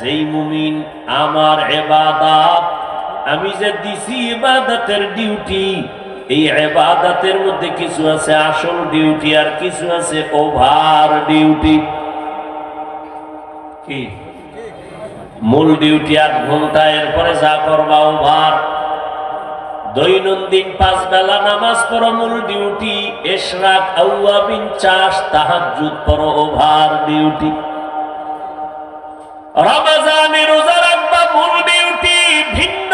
যেই মুমিন আমার এবাদাত, আমি যে দিছি ইবাদতের ডিউটি এই এবাদাতের মধ্যে কিছু আছে আসল ডিউটি আর কিছু আছে ওভার ডিউটি কি? মূল ডিউটি আট ঘণ্টা, এরপরে যা করবা ওভার দৈনন্দিন পাঁচ বেলা নামাজ পড়ো মূল ডিউটি এশরাক আউয়াবিন চাষ, তাহাজ্জুদ পড়ো ওভার ডিউটি রমাজানে রোজা রাখবা মূল ডিউটি ভিন্ন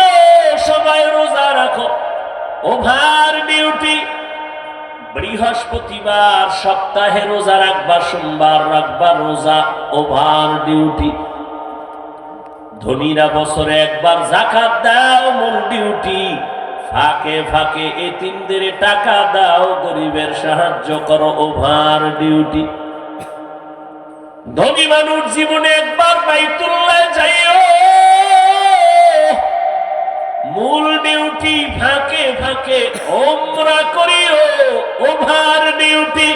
সবাই রোজা রাখো। ওভার ডিউটি বৃহস্পতিবার সপ্তাহে রোজা রাখবা, সোমবার রাখবা, রোজা ওভার ডিউটি ধনীরা বছরে একবার জাকাত দাও, মূল ডিউটি ফাঁকে ফাঁকে এতিমদের টাকা দাও, গরিবের সাহায্য করো, ওভার ডিউটি ধনী মানুষ জীবনে একবার বাইতুল্লাহ যাইও। মূল ডিউটি ফাঁকে ফাঁকে ওমরা করিও, ওভার ডিউটি।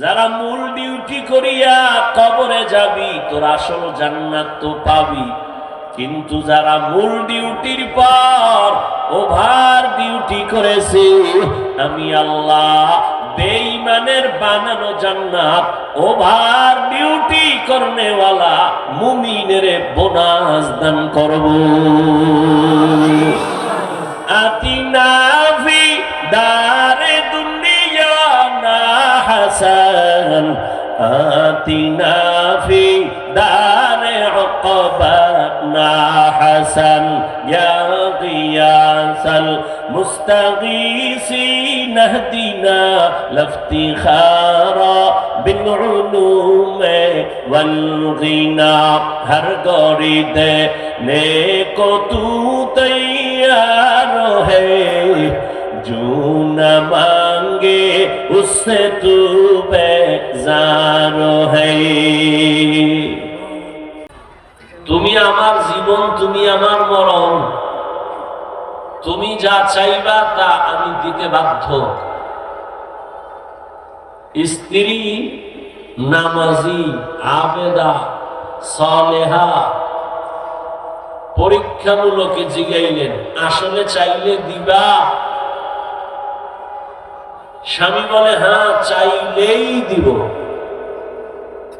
যারা মূল ডিউটি করিয়া কবরে যাবি, তোর আসল জান্নাত তো পাবি। কিন্তু যারা মূল ডিউটির পর ওভার ডিউটি করেছে, আমি আল্লাহ বেইমানের বানানো জান্নাত, ওভার ডিউটি করনেওয়ালা মুমিনের বোনাস দান করব। আতিনাফি দারে দুনিয়া না হাসান, আতিনাফি দারে অকবা না হাসান, ইয়া গিয়াসাল মুস্তাগীসি নাহদি افتخار بالعلوم والغنى ہر گوری دے نیک تو تیار ہے جو نہ مانگے اس سے تو بیزار ہے তুমি আমার জীবন তুমি আমার মরণ তুমি যা চাইবা তা আমি দিতে বাধ্য স্ত্রী নামাজি, আবেদা, সলেহা পরীক্ষামূলকে জিগাইলেন। আসলে চাইলে দিবা। স্বামী বলে হ্যাঁ চাইলেই দিব।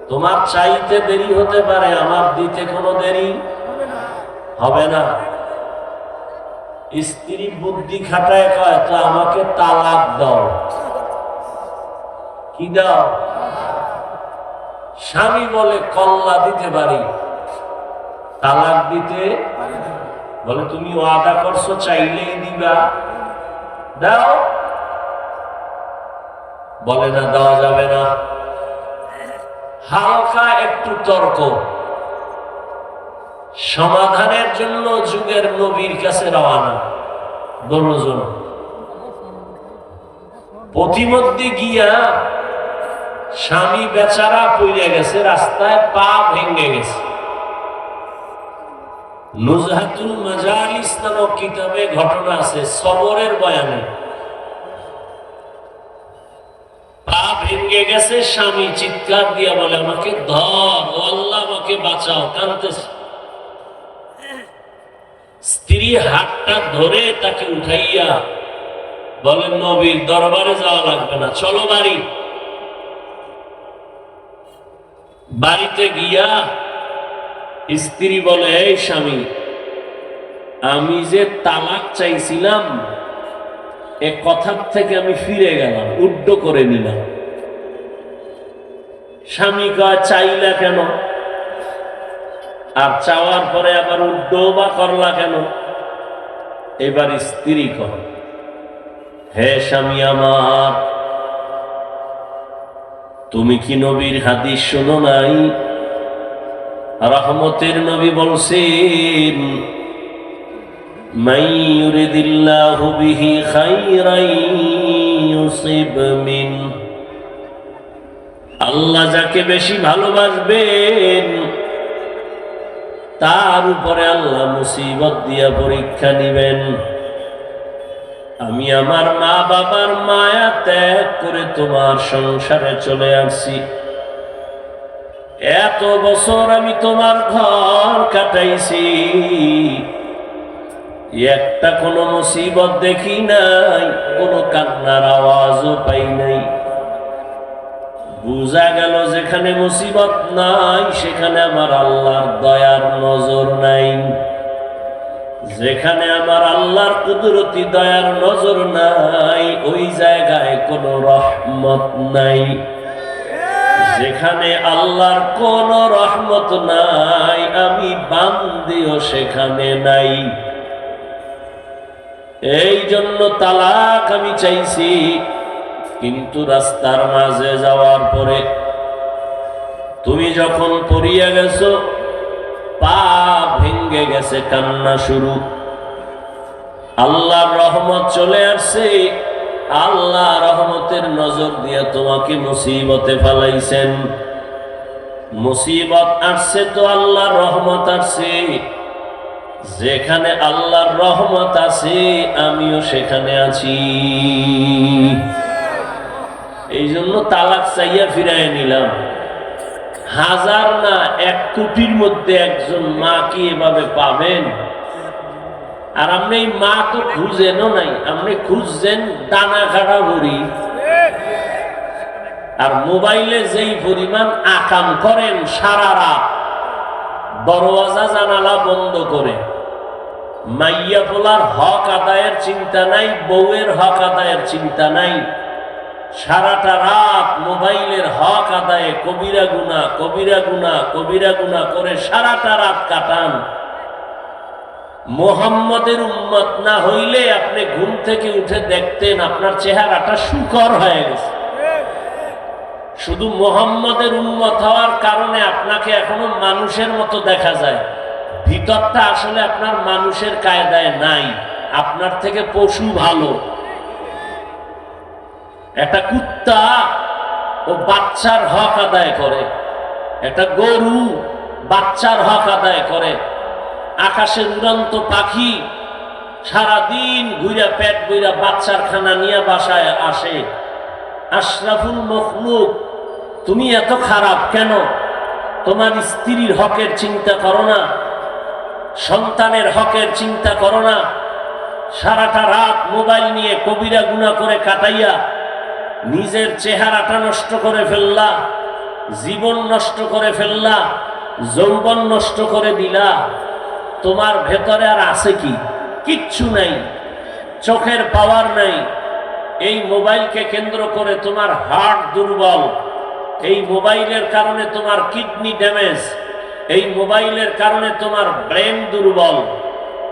তোমার চাইতে দেরি হতে পারে, আমার দিতে কোনো দেরি হবে না। স্ত্রী বুদ্ধি খাটায় কয়, তো আমাকে তালাক দাও। কি দাও স্বামী বলে, কল্লা দিতে পারি। তালাক দিতে? বলে, তুমি ওয়াদা করছ, চাইলেই দিবা। দাও। বলে, না, দেওয়া যাবে না। হালকা একটু তর্ক। সমাধানের জন্য যুগের নবীর কাছে রওয়ানা দরজন প্রতিমধ্যে গিয়া স্বামী বেচারা পইরে গেছে, রাস্তায় পা ভেঙে গেছে। কিতাবে ঘটনা আছে, সবরের বয়ানে। পা ভেঙে গেছে, স্বামী চিৎকার দিয়া বলে, আমাকে আমাকে বাঁচাও। কানতেছে। স্ত্রী হাতটা ধরে তাকে উঠাইয়া বলেন নবীর দরবারে যাওয়া লাগবে না, চলো বাড়ি। বাড়িতে গিয়া স্ত্রী বলে, এই স্বামী, আমি যে তালাক চাইছিলাম, এ কথার থেকে আমি ফিরে গেলাম, উড্ড করে নিলাম। স্বামী কয় চাইলা কেন? আর চাওয়ার পরে আবার উড্ড বা করলা কেন? এবার স্ত্রী কর হে স্বামী আমার তুমি কি নবীর হাদিস শোনো নাই রহমতের নবী বলছেন من يرد الله به خيرا يصب منه আল্লাহ যাকে বেশি ভালোবাসবেন তার উপরে আল্লাহ মুসিবত দিয়া পরীক্ষা নিবেন আমি আমার মা বাবার মায়া ত্যাগ করে তোমার সংসারে চলে আসছি। এত বছর আমি তোমার ঘর কাটাইছি। একটা কোনো মুসিবত দেখি নাই, কোনো কান্নার আওয়াজও পাই নাই। বুঝা গেল যেখানে মুসিবত নাই, সেখানে আমার আল্লাহর দয়ার নজর নাই। যেখানে আমার আল্লাহর কুদরতি দয়ার নজর নাই, ওই জায়গায় কোনো রহমত নাই। যেখানে আল্লাহর কোন রহমত নাই, আমি বান্দিও সেখানে নাই। এই জন্য তালাক আমি চাইছি, কিন্তু রাস্তার মাঝে যাওয়ার পরে তুমি যখন পড়িয়া গেছো পা ভেঙ্গে গেছে, কান্না শুরু। আল্লাহর রহমত চলে আসছে। আল্লাহ রহমতের নজর দিয়ে তোমাকে মুসিবতে ফেলাইছেন। মুসিবত আসছে তো আল্লাহর রহমত আসছে। যেখানে আল্লাহর রহমত আছে, আমিও সেখানে আছি। এই জন্য তালাক চাইয়া ফিরাই নিলাম। হাজার না এক কোটির মধ্যে একজন মা কি এভাবে পাবেন? আর আপনি এই মা তো খুঁজেনও নাই, আপনি খুঁজছেন দানা কাটা ভরি। আর মোবাইলে যেই পরিমাণ আকাম করেন সারা রাত, দরওয়াজা, জানালা বন্ধ করে। মাইয়া পোলার হক আদায়ের চিন্তা নাই, বউয়ের হক আদায়ের চিন্তা নাই। সারাটা রাত মোবাইলের হক আদায়ে কবিরা গুনা কবিরা গুনা কবিরা গুনা করে সারাটা রাত কাটান। মোহাম্মদের উম্মত না হইলে আপনি ঘুম থেকে উঠে দেখতেন আপনার চেহারাটা সুকর হয়ে গেছে। শুধু মোহাম্মদের উন্মত হওয়ার কারণে আপনাকে এখনও মানুষের মতো দেখা যায়। ভিতরটা আসলে আপনার মানুষের কায়দায় নাই, আপনার থেকে পশু ভালো। একটা কুত্তা ও বাচ্চার হক আদায় করে। একটা গরু বাচ্চার হক আদায় করে। আকাশের উড়ন্ত পাখি সারাদিন ঘুরা পেট বইরা বাচ্চার খানা নিয়ে বাসায় আসে। আশরাফুল মখলুক, তুমি এত খারাপ কেন? তোমার স্ত্রীর হকের চিন্তা করো না। সন্তানের হকের চিন্তা করো না। সারাটা রাত মোবাইল নিয়ে কবিরা গুণা করে কাটাইয়া নিজের চেহারাটা নষ্ট করে ফেললা, জীবন নষ্ট করে ফেললা, যৌবন নষ্ট করে দিলা। তোমার ভেতরে আর আছে কি? কিচ্ছু নাই, চোখের পাওয়ার নাই। এই মোবাইলকে কেন্দ্র করে তোমার হার্ট দুর্বল। এই মোবাইলের কারণে তোমার কিডনি ড্যামেজ। এই মোবাইলের কারণে তোমার ব্রেন দুর্বল।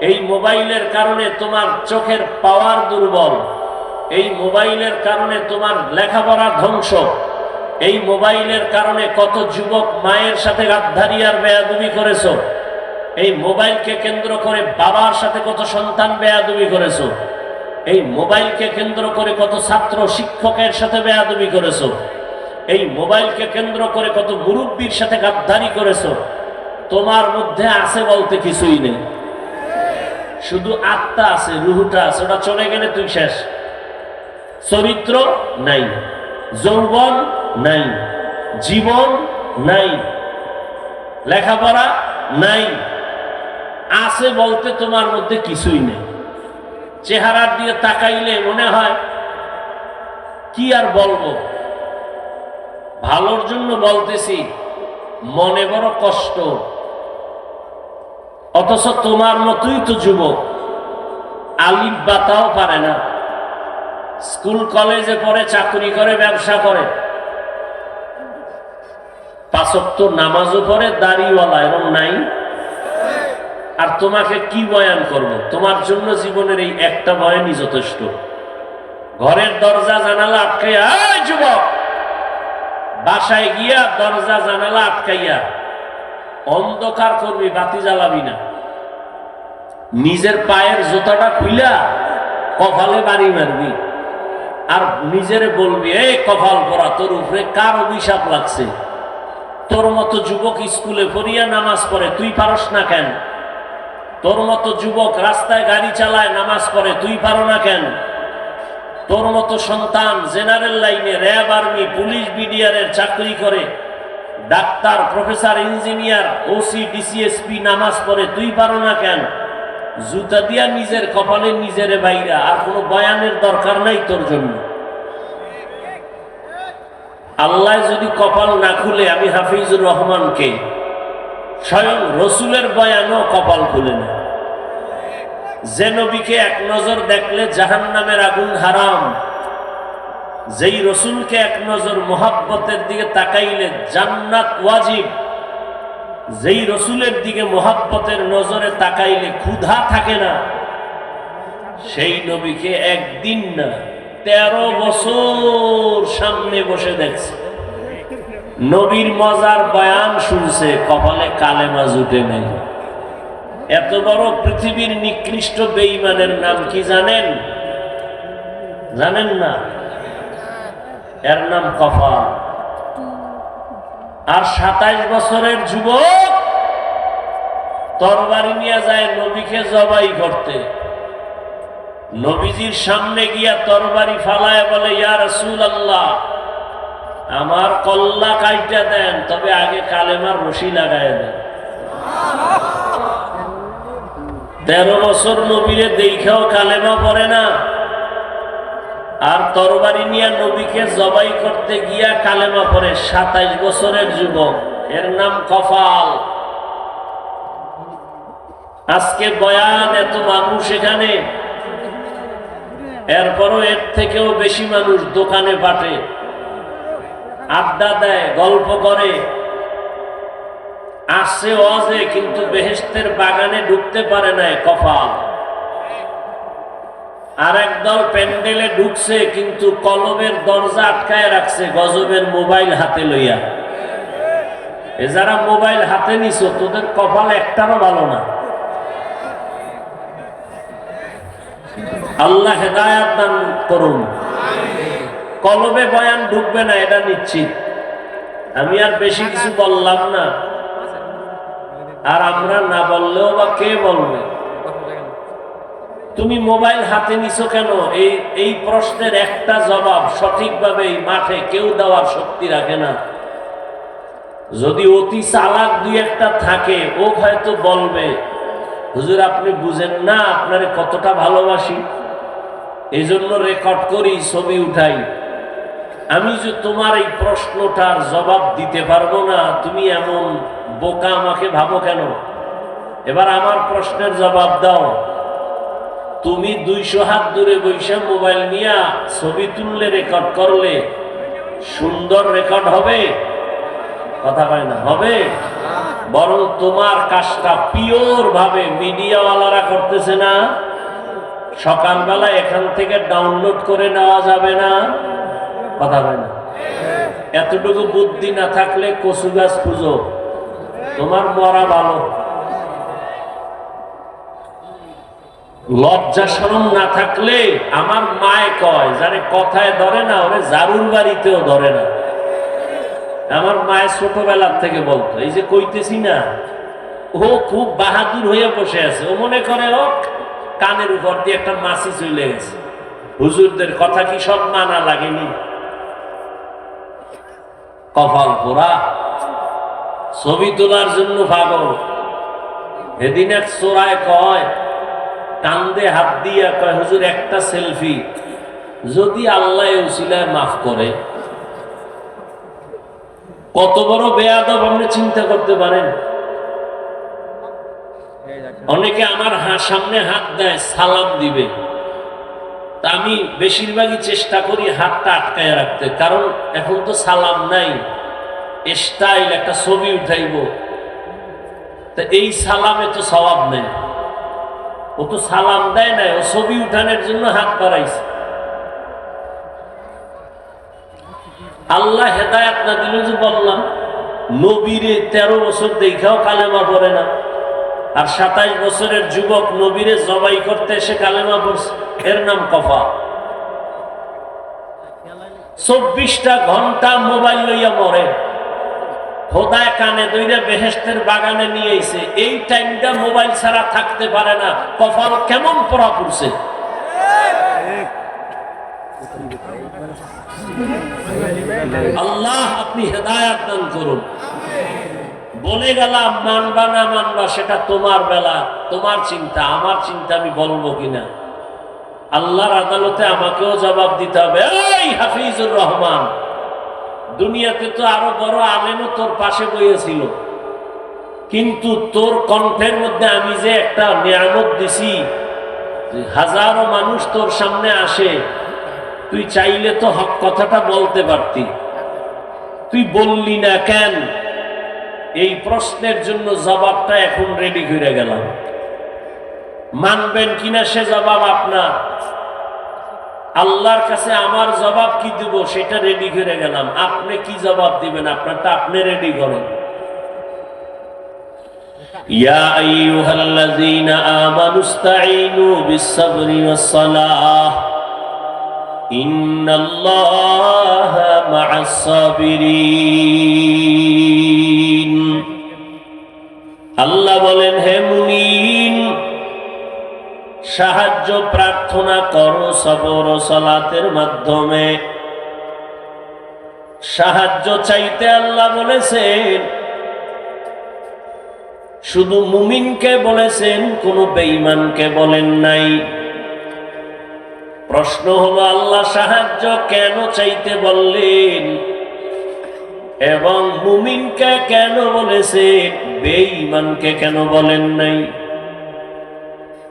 এই মোবাইলের কারণে তোমার চোখের পাওয়ার দুর্বল। এই মোবাইলের কারণে তোমার লেখাপড়া ধ্বংস। এই মোবাইলের কারণে কত যুবক মায়ের সাথে গাদ্ধারি আর বেয়াদুবি করেছ। এই মোবাইলকে কেন্দ্র করে বাবার সাথে কত সন্তান বেয়াদুবি করেছ। এই মোবাইলকে কেন্দ্র করে কত ছাত্র শিক্ষকের সাথে বেয়াদবি করেছ। এই মোবাইলকে কেন্দ্র করে কত মুরব্বীর সাথে গাদ্দারি করেছ। তোমার মধ্যে আছে বলতে কিছুই নেই। শুধু আত্মা আছে, রুহুটা আছে, ওটা চলে গেলে তুই শেষ। চরিত্র নাই, যৌবন নাই, জীবন নাই, লেখাপড়া নাই। আছে বলতে তোমার মধ্যে কিছুই নেই। চেহারার দিয়ে তাকাইলে মনে হয়, কি আর বলব? ভালোর জন্য বলতেছি, মনে বড় কষ্ট। অথচ তোমার মতোই তো যুবক, আলিফ বাতাও পারে না। স্কুল কলেজে পড়ে চাকরি করে, ব্যবসা করে। পাঁচক্ত নামাজও পড়ে, দাড়িওয়ালা এবং নাই। আর তোমাকে কি বয়ান করব? তোমার জন্য জীবনের এই একটা বয়ানই যথেষ্ট। ঘরের দরজা, জানালা আটকাইয়া যুবক! বাসায় গিয়া দরজা, জানালা আটকাইয়া, অন্ধকার করবি, বাতি জ্বালাবি না। নিজের পায়ের জুতাটা খুইলা কপালে বাড়ি মারবি। আর নিজের বলবি, এই কপাল পরা তোর উপরে কার অভিশাপ লাগছে? তোর মতো যুবক স্কুলে পড়িয়া নামাজ পড়ে, তুই পারস না কেন? তোর মতো যুবক রাস্তায় গাড়ি চালায়, নামাজ পড়ে, তুই পারো না কেন? তোর মতো সন্তান জেনারেল লাইনে র্যাব আর্মি, পুলিশ বিডিআরের চাকরি করে, doctor, professor, engineer, OC, DC SP, নামাজ পড়ে, তুই পারো না কেন? জুতা দিয়া নিজের কপালে নিজের বাইরা, আর কোনো বয়ানের দরকার নাই তোর জন্য। আল্লাহ যদি কপাল না খুলে, আমি হাফিজুর রহমানকে স্বয়ং রসুলের বয়ানও কপাল খুলে না। যে নবীকে এক নজর দেখলে জাহান নামের আগুন হারাম, যেই রসুলকে এক নজর মোহাব্বতের দিকে তাকাইলে জান্নাত ওয়াজিব। যেই রসুলের দিকে মোহাব্বতের নজরে তাকাইলে ক্ষুধা থাকে না, সেই নবীকে একদিন না, তেরো বছর সামনে বসে দেখছে। নবীর মজার বয়ান শুনছে, কপালে কালেমা জুটে নেই। এত বড় পৃথিবীর নিকৃষ্ট বেইমানের নাম কি জানেন? জানেন না? এর নাম কফা আর সাতাইশ বছরের যুবক তরবারি নিয়ে যায় নবীকে জবাই করতে। নবীজির সামনে গিয়া তরবারি ফালায় বলে ইয়ার রসুল আল্লাহ আমার কল্লা কাইটা দেন, তবে আগে কালেমার রশি লাগায় দেন। তেরো বছর নবীরে দেখাও কালেমা পড়ে না। আর তরবারি নিয়ে নবীকে জবাই করতে গিয়া কালেমা পরে সাতাইশ বছরের যুবক। এর নাম কফাল। আজকে বয়ান, এত মানুষ এখানে। এরপরও এর থেকেও বেশি মানুষ দোকানে পাঠে আড্ডা দেয়, গল্প করে। আসছে অজে কিন্তু বেহেস্তের বাগানে ঢুকতে পারে নাই কফাল। আর একদল প্যান্ডেলে ঢুকছে, কিন্তু কলমের দরজা আটকায় রাখছে গজবের মোবাইল হাতে লইয়া। এ যারা মোবাইল হাতে নিছ, তোদের কপাল একটারও ভালো না। আল্লাহ হেদায়াত দান করুন। কলমে বয়ান ঢুকবে না, এটা নিশ্চিত। আমি আর বেশি কিছু বললাম না। আর আমরা না বললেও বা কে বলবে? তুমি মোবাইল হাতে নিছো কেন? এই এই প্রশ্নের একটা জবাব সঠিকভাবে এই মাঠে কেউ দেওয়ার শক্তি রাখে না। যদি অতি চালাক দুই একটা থাকে ও হয়তো বলবে, হুজুর, আপনি বুঝেন না, আপনারে কতটা ভালোবাসি? এই জন্য রেকর্ড করি, ছবি উঠাই। আমি যে তোমার এই প্রশ্নটার জবাব দিতে পারব না, তুমি এমন বোকা আমাকে ভাবো কেন? এবার আমার প্রশ্নের জবাব দাও। তুমি দুইশো হাত দূরে বৈশা মোবাইল নিয়ে ছবি তুললে রেকর্ড করলে সুন্দর রেকর্ড হবে? কথা হয় না, হবে? বরং তোমার কাজটা পিওর ভাবে মিডিয়াওয়ালারা করতেছে না। সকালবেলা এখান থেকে ডাউনলোড করে নেওয়া যাবে না। কথা হয় না। এতটুকু বুদ্ধি না থাকলে কচু গাছ খুঁজো। তোমার মরা ভালো। লজ্জা শরম না থাকলে আমার মায় কয় যারে কথায় ধরে না, ওরে জারুর বাড়িতেও ধরে না। আমার মায়ের ছোটবেলার থেকে বলতো, এই যে কইতেছি না, ও খুব বাহাদুর হয়ে বসে আছে। ও মনে করে, ও কানের উপর দিয়ে একটা মাছি চলে গেছে। হুজুরদের কথা কি সব মানা লাগেনি? কপাল পোড়া, ছবি তোলার জন্য পাগল। এদিন এক চোরায় কয় কান্দে হাত দিয়া কয়, হুজুর, একটা সেলফি। যদি আল্লাহ উসিলায় মাফ করে, কত বড় বেয়াদব আপনি চিন্তা করতে পারেন? অনেকে আমার সামনে হাত দেয়, সালাম দিবে। তা আমি বেশিরভাগই চেষ্টা করি হাতটা আটকায় রাখতে, কারণ এখন তো সালাম নাই, স্টাইল, একটা ছবি উঠাইব। তা এই সালামে তো সবাব নেই। ও তো সালাম দেয় না ও ছবি উঠানোর জন্য হাত বাড়াইছে। আল্লাহ হেদায়াত না দিল যে বললাম, নবীরে তেরো বছর দেখাও কালেমা পড়ে না। আর সাতাইশ বছরের যুবক নবীরে জবাই করতে এসে কালেমা পড়ছে, এর নাম কফা। চব্বিশটা ঘণ্টা মোবাইল লইয়া মরে। খোদায় কানে দইরা বেহেস্তের বাগানে নিয়ে এসে এই টাইমটা মোবাইল ছাড়া থাকতে পারে না। কফাল কেমন পড়া পড়ছে? আল্লাহ আপনি হেদায়াত দান করুন। বলে গেলাম, মানবা না মানবা, সেটা তোমার বেলা, তোমার চিন্তা। আমার চিন্তা আমি বলব কিনা? আল্লাহর আদালতে আমাকেও জবাব দিতে হবে। এই হাফিজুর রহমান! দুনিয়াতে তো আরও বড় আলেমও তোর পাশে বইয়েছিল। কিন্তু তোর কণ্ঠের মধ্যে আমি যে একটা নিয়ামত দিছি হাজারো মানুষ তোর সামনে আসে, তুই চাইলে তো হক কথাটা বলতে পারতি। তুই বললি না কেন? এই প্রশ্নের জন্য জবাবটা এখন রেডি করে গেলাম। মানবেন কিনা সে জবাব আপনার? আল্লাহর কাছে আমার জবাব কি দেব সেটা রেডি করে গেলাম। আপনি কি জবাব দিবেন? আপনারটা আপনি রেডি করেন। ইয়া আইয়ুহাল্লাযীনা আমানুস্তাঈনু বিস-সাবরি ওয়াস-সালাহ। ইন্নাল্লাহা মা'আস-সাবিরিন। আল্লাহ বলেন, হে সাহায্য প্রার্থনা করো সবর সলাতের মাধ্যমে। সাহায্য চাইতে আল্লাহ বলেছেন, শুধু মুমিনকে বলেছেন, কোন বেঈমানকে বলেন নাই। প্রশ্ন হলো, আল্লাহ সাহায্য কেন চাইতে বললেন? এবং মুমিনকে কেন বলেছেন, বেঈমানকে কেন বলেন নাই?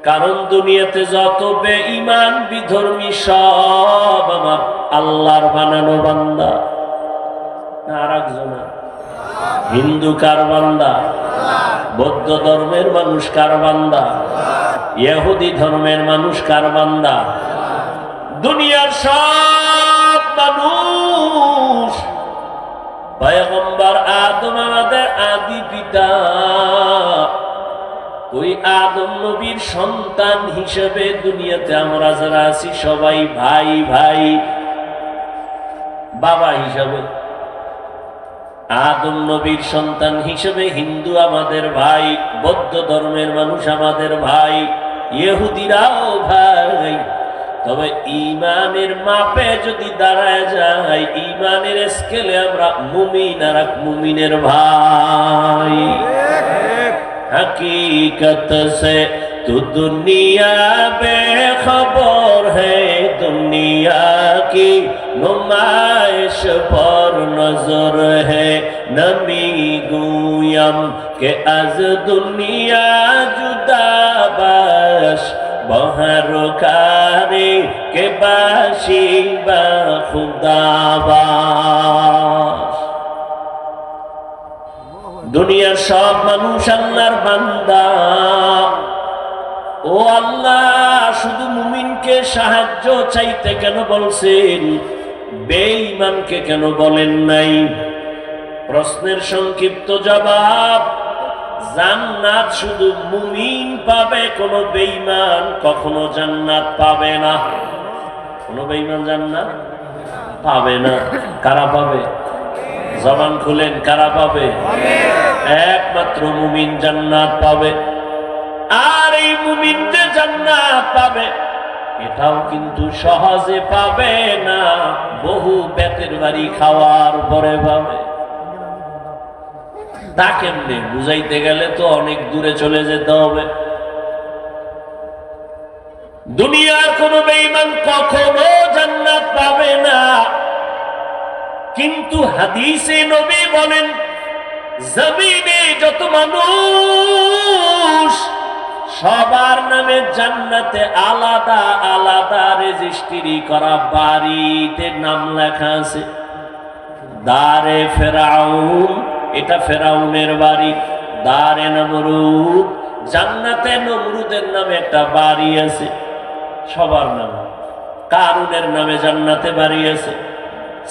কারণ দুনিয়াতে যত বেঈমান, বিধর্মী সব আমার আল্লাহর বানানো বান্দা। আর একজনা হিন্দু কার বান্দা? বৌদ্ধ ধর্মের মানুষ কার বান্দা? ইহুদি ধর্মের মানুষ কার বান্দা? দুনিয়ার সব মানুষ। পয়গম্বর আদম আমাদের আদি পিতা। ওই আদম নবীর সন্তান হিসেবে দুনিয়াতে আমরা যারা আছি, সবাই ভাই ভাই। বাবা হিসাবে। আদম নবীর সন্তান হিসেবে হিন্দু আমাদের ভাই, বৌদ্ধ ধর্মের মানুষ আমাদের ভাই, ইহুদিরাও ভাই। তবে ইমানের মাপে যদি দাঁড়ায় যায়, ইমানের স্কেলে আমরা মুমিন আর মুমিনের ভাই। حقیقت سے تو دنیا بے خبر ہے دنیا کی نمائش پر نظر ہے نمی گویم کہ از دنیا جدا باش بہر کاری کے باشی با خدا باش দুনিয়ার সব মানুষ আল্লাহর বান্দা। ও আল্লাহ, শুধু মুমিনকে সাহায্য চাইতে কেন বলছেন? বেঈমানকে কেন বলেন নাই? প্রশ্নের সংক্ষিপ্ত জবাব, জান্নাত শুধু মুমিন পাবে, কোনো বেঈমান কখনো জান্নাত পাবে না। কোনো বেঈমান জান্নাত পাবে না। কারা পাবে? জবান খুলেন, কারা পাবে? একমাত্র মুমিন জান্নাত পাবে। আর এই মুমিন যে জান্নাত পাবে, এটাও কিন্তু সহজে পাবে না। বহু বেতের বাড়ি খাওয়ার পরে পাবে। তা কেমনে? বুঝাইতে গেলে তো অনেক দূরে চলে যেতে হবে। দুনিয়ার কোন বেঈমান কখনো কিন্তু হাদিসে নবী বলেন, জমিনে যত মানুষ, সবার নামে জান্নাতে আলাদা আলাদা রেজিস্ট্রি করা বাড়িতে নাম লেখা আছে। দারে ফেরাউন, এটা ফেরাউনের বাড়ি। দারে নমরুদ জান্নাতে নমরুদের নামে একটা বাড়ি আছে। সবার নামে। কারুনের নামে জান্নাতে বাড়ি আছে।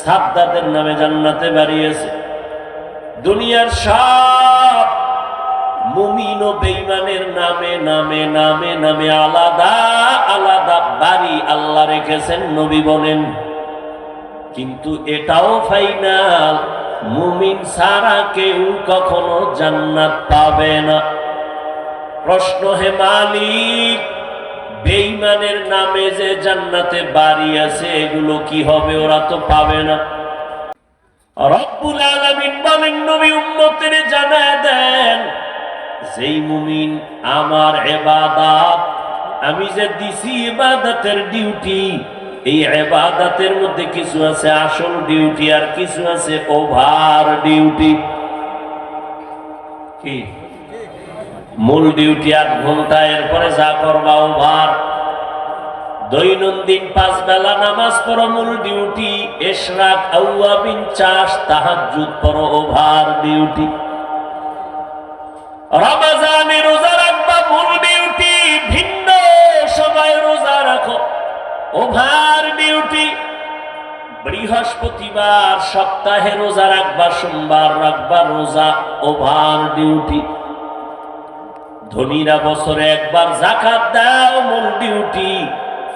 সাদ্দাদের নামে জান্নাতে বাড়িয়েছে। দুনিয়ার সব মুমিন ও বেইমানের নামে নামে নামে নামে আলাদা আলাদা বাড়ি আল্লাহ রেখেছেন, নবী বলেন। কিন্তু এটাও ফাইনাল, মুমিন সারা কেউ কখনো জান্নাত পাবে না। প্রশ্ন হে মালিক বেইমানের নামে যে জান্নাতে বাড়ি আছে, এগুলো কি হবে ওরা তো পাবে না। রব্বুল আলামিন বলেন, নবী উম্মতের জানায় দেন, যেই মুমিন আমার এবাদাত, আমি যে দিছি ইবাদতের ডিউটি, এই এবাদতের মধ্যে কিছু আছে আসল ডিউটি আর কিছু আছে ওভার ডিউটি। কি? মূল ডিউটি আট ঘণ্টা এরপরে যা করবা ওভার দৈনন্দিন পাঁচ বেলা নামাজ পড়ো মূল ডিউটি এশরাক আউয়াবিন চাষ, তাহাজ্জুদ পড়ো ওভার ডিউটি রমাজানে রোজা রাখবা মূল ডিউটি ভিন্ন সময় রোজা রাখো ওভার ডিউটি বৃহস্পতিবার সপ্তাহে রোজা রাখবা, সোমবার রাখবা রোজা ওভার ডিউটি ধনীরা বছরে একবার জাকাত দাও মূল ডিউটি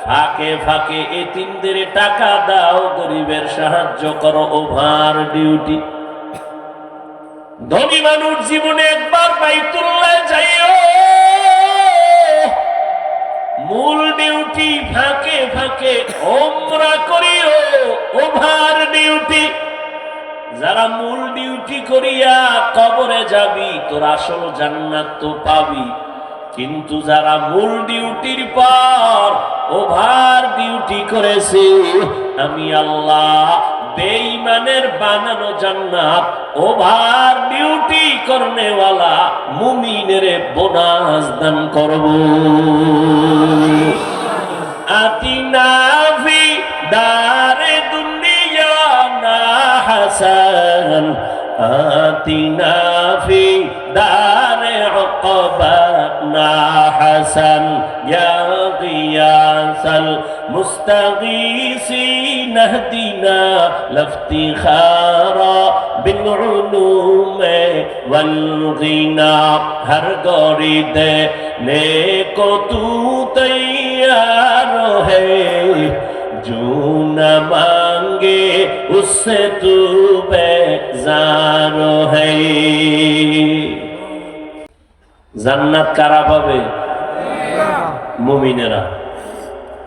ফাঁকে ফাঁকে এতিমদের টাকা দাও, গরিবের সাহায্য করো, ওভার ডিউটি। ধনী মানুষ জীবনে একবার বাইতুল্লাহ যাইও। মূল ডিউটি ফাঁকে ফাঁকে ওমরা করিও, ওভার ডিউটি। যারা মূল ডিউটি করিয়া কবরে যাবি, তোর আসল জান্নাত তো পাবি। কিন্তু যারা মূল ডিউটির পর ওভার ডিউটি করেছে, আমি আল্লাহ বেঈমানের বানানো জান্নাত, ওভার ডিউটি করনেওয়ালা মুমিনের বোনাস দান করব। আতিনা ফি দারে দুনিয়া না حسن آتنا في دار عقبنا حسن يا غياث المستغيثين اهدنا لافتخارا بالعلوم والغنى هر غريد نیکو تو تیار ہے جو نماز लोगे उससे तू बेजारो है জান্নাত কারা পাবে? মুমিনেরা।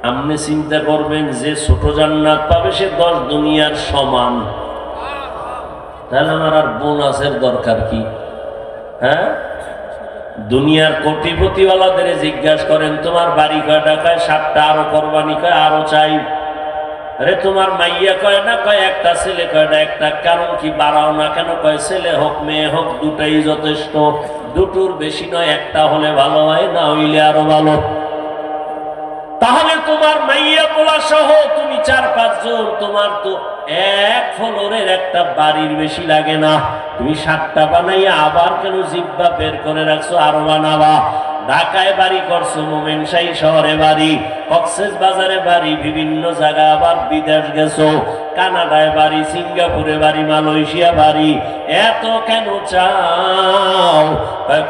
আপনি চিন্তা করবেন, যে ছোট জান্নাত পাবে, সে দশ দুনিয়ার সমান। তাহলে আমার আর বোনাসের দরকার কি? হ্যাঁ? দুনিয়ার কোটিপতিওয়ালাদের জিজ্ঞাসা করেন, তোমার বাড়ি কয় টাকায় সাতটা আরও করবানি কয়? আরও চাই। আরে তোমার মাইয়া কয় না কয়, একটা ছেলে কয় না, একটা কারণ কি বাড়াও না কেন? কয়, ছেলে হোক, মেয়ে হোক, দুটাই যথেষ্ট। দুটোর বেশি নয়, একটা হলে ভালো হয়, না হইলে আরও ভালো। তাহলে তোমার মাইয়া পোলা সহ তুমি চার পাঁচজন তোমার তো এক ফ্লোরের একটা বাড়ির বেশি লাগে না। তুমি সাতটা বানাইয়া আবার কেন জিব্বা বের করে রাখছো আরও বানাবা? ঢাকায় বাড়ি করছ মোমেনশাহী শহরে বাড়ি, কক্সেস বাজারে বাড়ি, বিভিন্ন জায়গা আবার বিদেশ গেছো, কানাডায় বাড়ি, সিঙ্গাপুরে বাড়ি, মালয়েশিয়া বাড়ি। এত কেন চাও?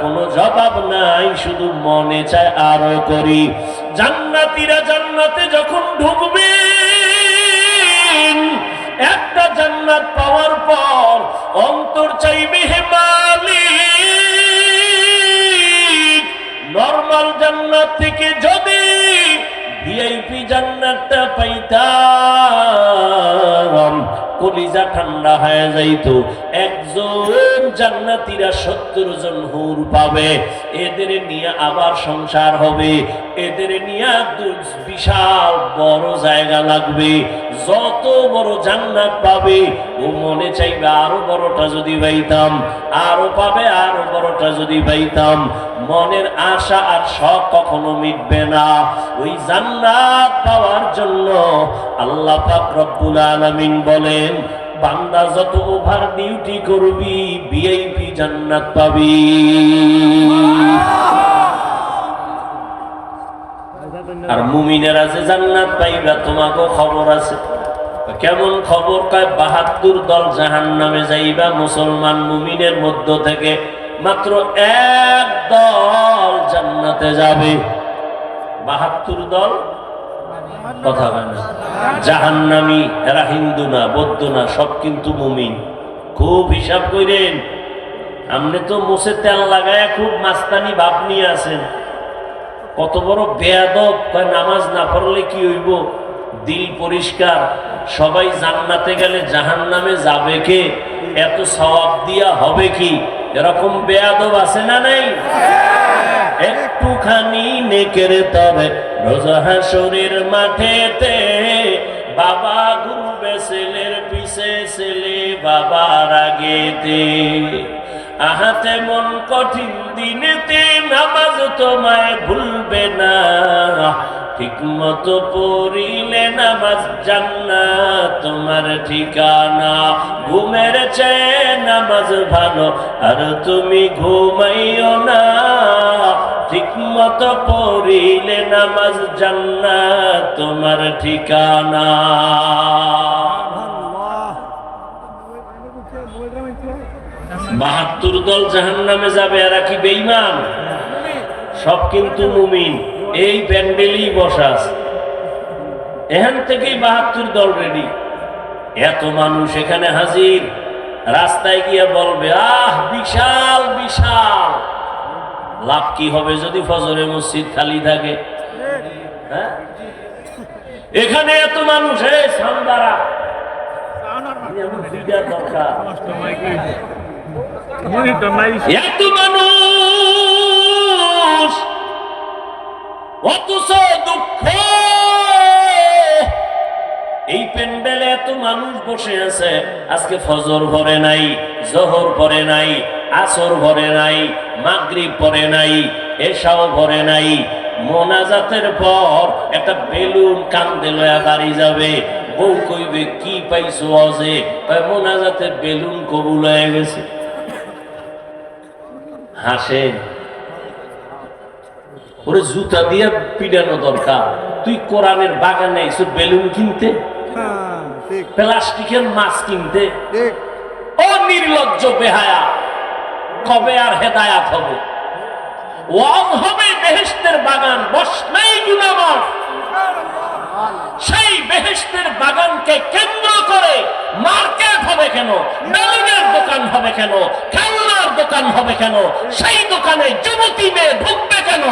কোনো জবাব নাই, শুধু মনে চায় আরও করি। জান্নাতিরা জান্নাতে যখন ঢুকবে একটা জান্নাত পাওয়ার পর অন্তর চাইবে হে মালিক। নর্মাল জান্নাত থেকে যদি ভিআইপি জান্নাতটা পাইতাম। কলিজা ঠান্ডা হয়ে যাইত। একজন জান্নাতীরা সত্তর জন হুর পাবে। এদের নিয়ে আবার সংসার হবে। এদের নিয়ে বিশাল বড় জায়গা লাগবে। যত বড় জান্নাত পাবে, ও মনে চাইবে আরও বড়টা যদি পাইতাম, আরও পাবে, আরও বড়টা যদি পাইতাম। মনের আশা আর শখ কখনো মিটবে না। ওই জান্নাত পাওয়ার জন্য আল্লাহ পাক রব্বুল আলামিন বলেন, বান্দা যত ওভার ডিউটি করবি, ভিআইপি জান্নাত পাবি। আর মুমিনেরা যে জান্নাত পাইবা তোমাকে খবর আছে। কেমন খবর? কয়, বাহাত্তর দল জাহান নামে যাইবা, মুসলমান মুমিনের মধ্য থেকে মাত্র এক দল জান্নাতে যাবে। বাহাত্তর দল? কথা হয় না। জাহান্নামি এরা হিন্দু না, বৌদ্ধ না, সব কিন্তু মুমিন। খুব হিসাব করেন আপনি তো মুসে তেল লাগায় খুব মাস্তানি ভাব নিয়ে আছেন। কত বড় বেয়াদব, কয় নামাজ না পড়লে কি হইব? দিল পরিষ্কার, সবাই জান্নাতে গেলে জাহান নামে যাবে কে? এত সওয়াব দিয়া হবে কি? এরকম বেয়াদব আছে না নাই? একটুখানি নেকের তবে রোজা হাসরের মাঠেতে বাবা ঘুরবে ছেলের পিছে ছেলে বাবার আগেতে। আহাতে মন কঠিন দিনেতে নামাজ তোমায় ভুলবে না। ঠিক মতো পড়িলে নামাজ জান্না তোমার ঠিকানা। ঘুমের চেয়ে নামাজ ভালো, আর তুমি ঘুমাইও না। ঠিক মতো পড়িলে নামাজ জান্না তোমার ঠিকানা। বাহাত্তর দল জাহান নামে যাবে, এরা কি বেইমান সব কিন্তু মুমিন। এই প্যান্ডেলই বসা আছে। এখান থেকেই বাহাত্তর দল রেডি এত মানুষ এখানে হাজির। রাস্তায় গিয়ে বলবে আহ বিশাল বিশাল। লাভ কি হবে যদি ফজরে মসজিদ খালি থাকে? হ্যাঁ? এখানে এত মানুষ হে সান্দারা দরকার। এত মানুষ অথচ দুঃখ এই প্যান্ডেলে এত মানুষ বসে আছে। আজকে ফজর ভরে নাই, জহর ভরে নাই, আসর ভরে নাই, মাগরিব ভরে নাই এসাও ভরে নাই। মোনাজাতের পর একটা বেলুন কান্দে লয়া বাড়ি যাবে। বউ কইবে, কি পাইছো অজে? কয় মোনাজাতে বেলুন কবুল হয়ে গেছে। হাসেন ওরে জুতা দিয়ে পিডানো দরকার। তুই কোরআনের বাগানে এসে বেলুন কিনতে প্লাস্টিকের মাছ কিনতে অনির্লজ্জ ও নির্লজ্জ বেহায়া কবে আর হেদায়াত হবে? ওয়াজ হবে বেহেস্তের বাগান বস নাই সেই বেহেস্তের বাগানকে কেন্দ্র করে মার্কেট হবে কেন? বেলুনের দোকান হবে কেন? খেলনার দোকান হবে কেন? সেই দোকানে যুবতী মেয়ে ঢুকবে কেন?